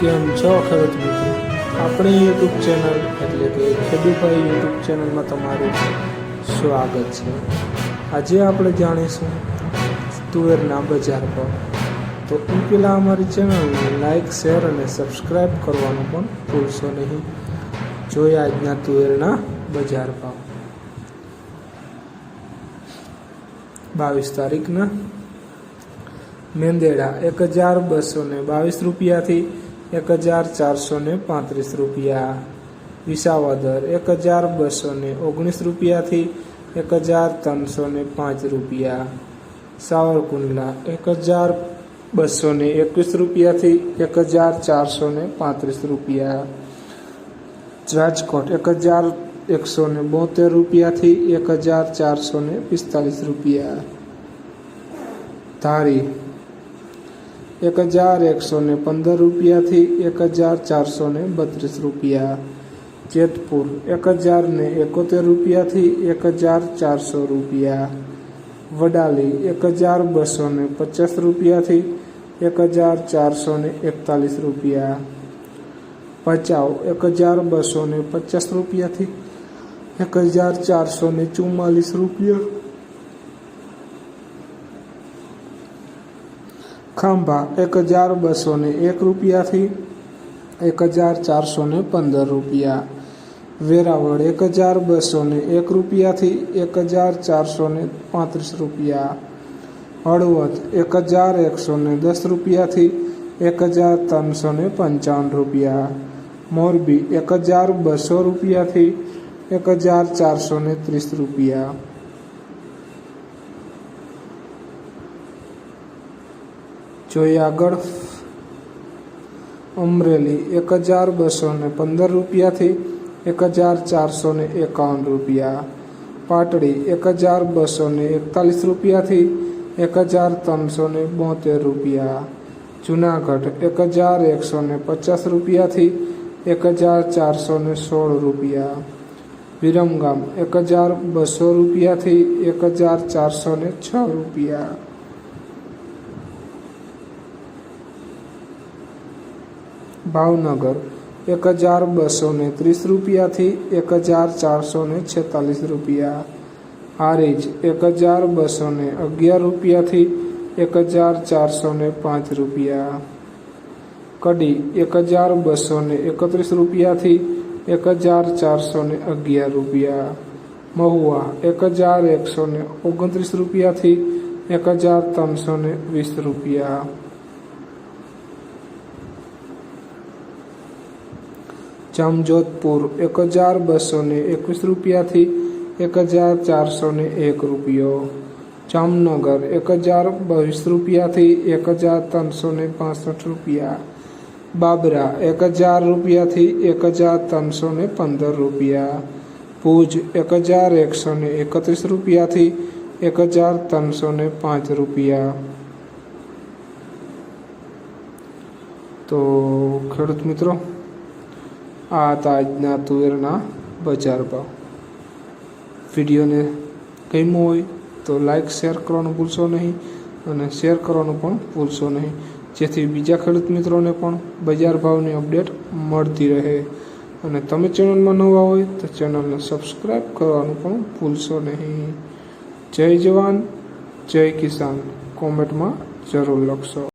કેમ છો ખેડૂત મિત્રો. આપણી યુટ્યુબ ચેનલ એટલે કે ખેડૂભાઈ યુટ્યુબ ચેનલમાં તમારું સ્વાગત છે. આજે આપણે જાણીશું તુવેરના બજાર ભાવ. તો એ પહેલાં અમારી ચેનલને લાઇક શેર અને સબસ્ક્રાઈબ કરવાનું પણ ભૂલશો નહીં. જોઈએ આજના તુવેરના બજાર ભાવ. બાવીસ તારીખના મેંદેડા એક હજાર બસો ને બાવીસ રૂપિયાથી એક હજાર ચારસો ને પાંત્રીસ રૂપિયા વિસાવદર એક હજાર બસો ને ઓગણીસ રૂપિયાથી એક હજાર ત્રણસો ને પાંચ રૂપિયા સાવરકુંડલા એક હજાર બસો ને એકવીસ રૂપિયાથી એક હજાર ચારસો ને પાંત્રીસ રૂપિયા રાજકોટ એક હજાર એકસો ને બોતેર રૂપિયાથી એક હજાર ચારસો ને પિસ્તાલીસ રૂપિયા ધારી એક હજાર એકસો ને પંદર રૂપિયાથી એક હજાર ચારસો ને બત્રીસ રૂપિયા. જેતપુર એક હજાર ને એકોતેર રૂપિયાથી એક હજાર ચારસો રૂપિયા. વડાલી એક હજાર બસો ને પચાસ રૂપિયાથી એક હજાર ચારસો ને એકતાલીસ રૂપિયા. ભચાઉ એક હજાર બસો ને પચાસ રૂપિયાથી એક હજાર ચારસો ને ચુમ્માલીસ રૂપિયા. ખાંભા એક હજાર બસો ને એક રૂપિયાથી એક હજાર ચારસો ને પંદર રૂપિયા. વેરાવળ એક હજાર બસો ને એક રૂપિયાથી એક હજાર ચારસો ને પાંત્રીસ રૂપિયા. હળવદ એક હજાર એકસો ને દસ રૂપિયાથી એક હજાર ત્રણસો ને પંચાવન રૂપિયા. મોરબી એક હજાર બસો રૂપિયાથી એક હજાર ચારસો ને ત્રીસ રૂપિયા. જોઈએ આગળ અમરેલી એક હજાર બસો ને પંદર રૂપિયાથી એક હજાર ચારસો ને એકાવન રૂપિયા. પાટડી એક હજાર બસો ને એકતાલીસ રૂપિયાથી એક હજાર ત્રણસો ને બોતેર રૂપિયા. જુનાગઢ એક હજાર એકસો ને પચાસ રૂપિયાથી એક હજાર ચારસો ને સોળ રૂપિયા. વિરમગામ એક હજાર બસો રૂપિયાથી એક હજાર ચારસો ને છ રૂપિયા. ભાવનગર, એક હજાર બસો ને ત્રીસ રૂપિયાથી એક હજાર ચારસો ને છેતાલીસ રૂપિયા. હારીજ, એક હજાર બસો ને અગિયાર રૂપિયાથી એક હજાર ચારસો ને પાંચ રૂપિયા. કડી, એક હજાર બસો ને એકત્રીસ રૂપિયાથી એક હજાર ચારસો ને અગિયાર રૂપિયા. મહુવા, એક હજાર એકસો ને ઓગણત્રીસ રૂપિયાથી એક હજાર ત્રણસો ને વીસ રૂપિયા. જામજોધપુર એક હજાર બસો ને એકવીસ રૂપિયાથી એક હજાર ચારસો ને એક રૂપિયો. જામનગર એક હજાર બાવીસ રૂપિયાથી એક હજાર ત્રણસો ને પાસઠ રૂપિયા. બાબરા એક હજાર રૂપિયાથી એક હજાર ત્રણસો ને પંદર રૂપિયા. ભુજ એક હજાર એકસો ને એકત્રીસ રૂપિયાથી એક હજાર ત્રણસો ને પાંચ રૂપિયા. તો ખેડૂત મિત્રો આ હતા આજના તુવેરના બજાર ભાવ. વિડીયોને ગમ્યો હોય તો લાઇક શેર કરવાનું ભૂલશો નહીં અને શેર કરવાનું પણ ભૂલશો નહીં. જેથી બીજા ખેડૂત મિત્રોને પણ બજાર ભાવની અપડેટ મળતી રહે. અને તમે ચેનલમાં નવા હોય તો ચેનલને સબસ્ક્રાઈબ કરવાનું પણ ભૂલશો નહીં. જય જવાન, જય કિસાન. કોમેન્ટમાં જરૂર લખશો.